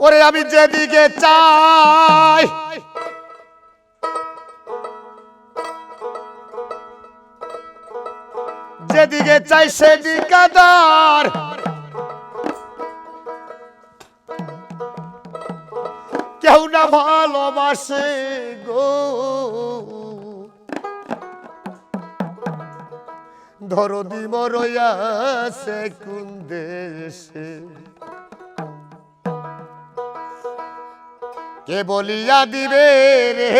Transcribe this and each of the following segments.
ওরে আমি যেদিকে চাই। যেদিকে চাই সেদিকে দার। কেউ না ভালোবাসে গো। ধরো ধরদি মরয়াছে কোন দেশে। কে বলিয়া দিবে রে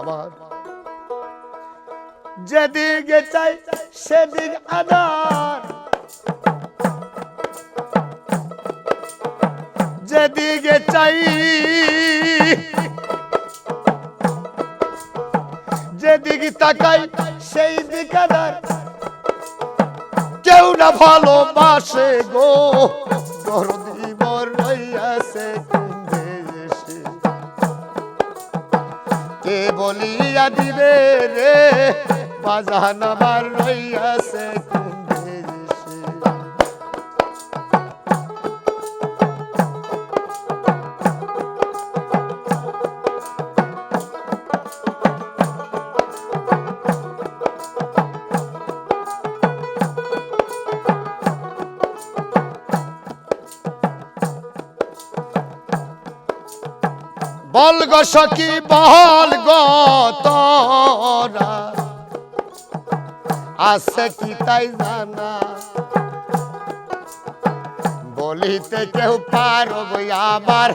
আমার যেদিকে চাই সেদিক আদার। যেদিকে চাই যেদিকে তাকাই সেই দিকে কেউ না ভালোবাসে গো বলিয়া দিবে রে বাজান আবার রইয়াছে বল গো সখী, বল গো তোরা। আছে কি তাই জানা? বলিতে কেউ পারব আমার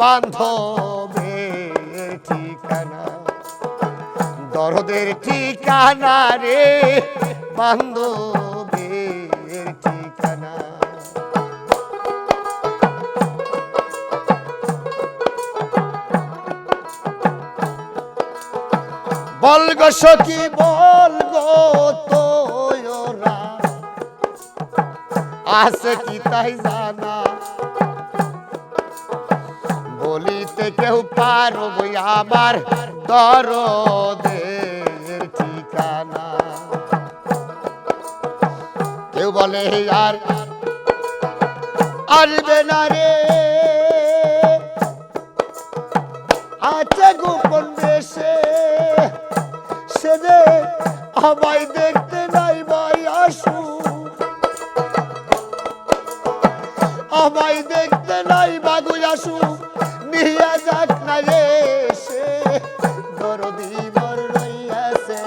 বান্ধবে ঠিকানা। দরদের ঠিকানা রে বান্ধবের বল গো সখী, বল গো তোরা আছে কি তাই জানা? বলিতে কেউ পারব আমার দরদের ঠিকানা। কেউ বলে আর আসবে না রে। আছে গোপন দেশে আমায় দেখতে নাই ভাই আসু আমায় দেখতে নাই বাগু আসু নিয়ে যাক না এসে। দরদি মর রইয়াছে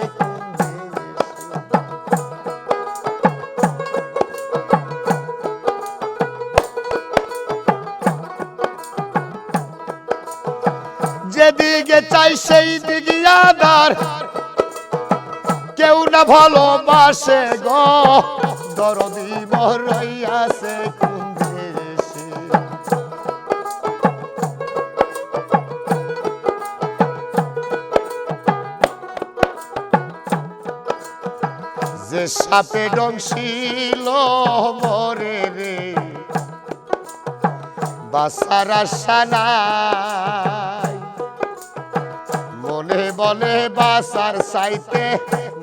সেই দিকে আদার কেউ না ভালোবাসে গো। দরদি মরাইয়াছে কোন যে সাপে ডংশিল মরে রে, বাসার নাই। মনে বলে বাসার সাইতে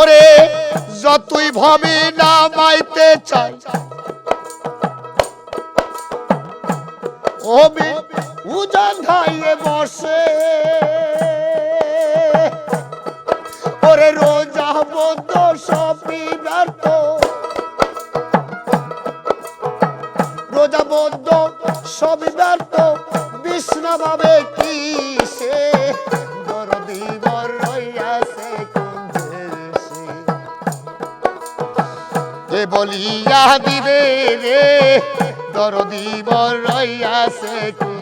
ওরে যতই ভাবি না মাইতে চাই। ওবি উজান খাইয়ে বসে। ওরে রোজা বদ্ধ সবই ব্যর্থ। রোজা বদ্ধ সবই ব্যর্থ। বিষ্ণা ভাবে কি বলিয়া দিবে রে। দরদি বর রইয়াছে কোন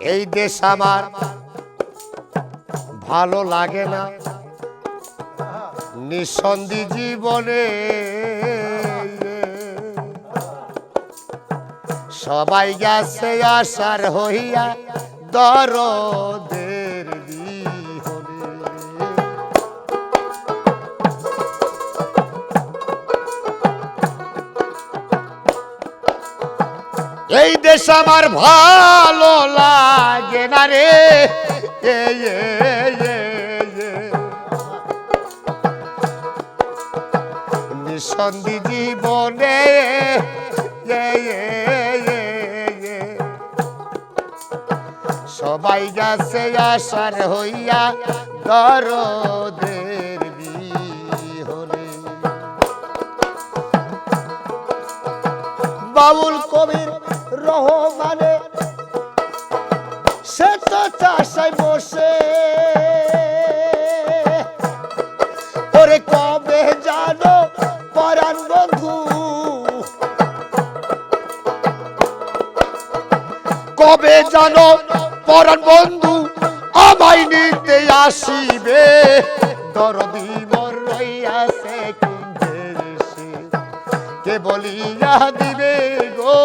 এই দেশ আমার। ভালো লাগে না। নিঃসন্দি জীবনে সবাই গেছে আসার হইয়া দরদের বিহনে এই দেশ আমার ভালো লাগে না রে। নিঃসন্দি জীবনে। সবাই গেছে আসার হইয়া বিহনে বাবুল কবির রহমানে, সে তো চাষায় বসে। ওরে কবে জানো পরাণ বন্ধু? কবে জানো পরাণ বন্ধু আমায় নিতে আসিবে? দরদি মর রইয়াছে কে বলিয়া দিবে গো?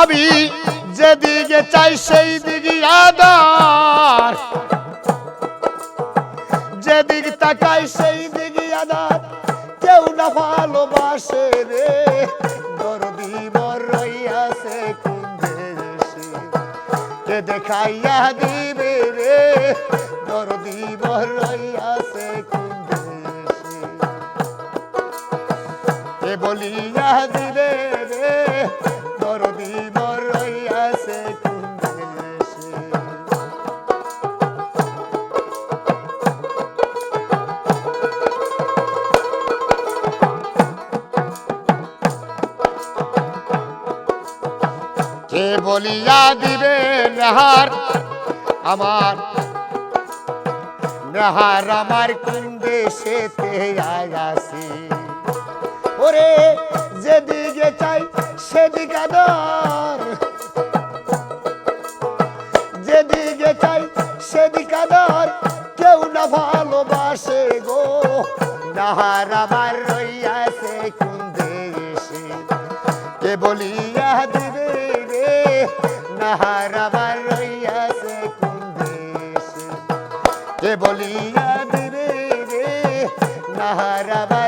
আমি যেদিকে চাই সেই দিকে আদার। যেদিক তাকাই সেই দিকে আদার। কেউ না ভালোবাসে রে। দেখাইয়া দিবে রে। দরদি বর রইয়াছে কোন দেশে। কে বলিয়া দিবে রে। দরদি বর কে বলিয়া দিবে নেহার, আমার নেহার আমার কোন দেশেতে আয়াসি। ওরে যেদিকে চাই সেদিকে আদর, যেদিকে চাই সেদিকে আদর, কেউ না ভালোবাসে গো। নাহার আমার রইয়াছে কোন দেশে কে বলিয়া দিবে নাহার রইয়াছে কোন দেশে কে বলিয়া দিবে রে নাহার আমার রইয়াছে কোন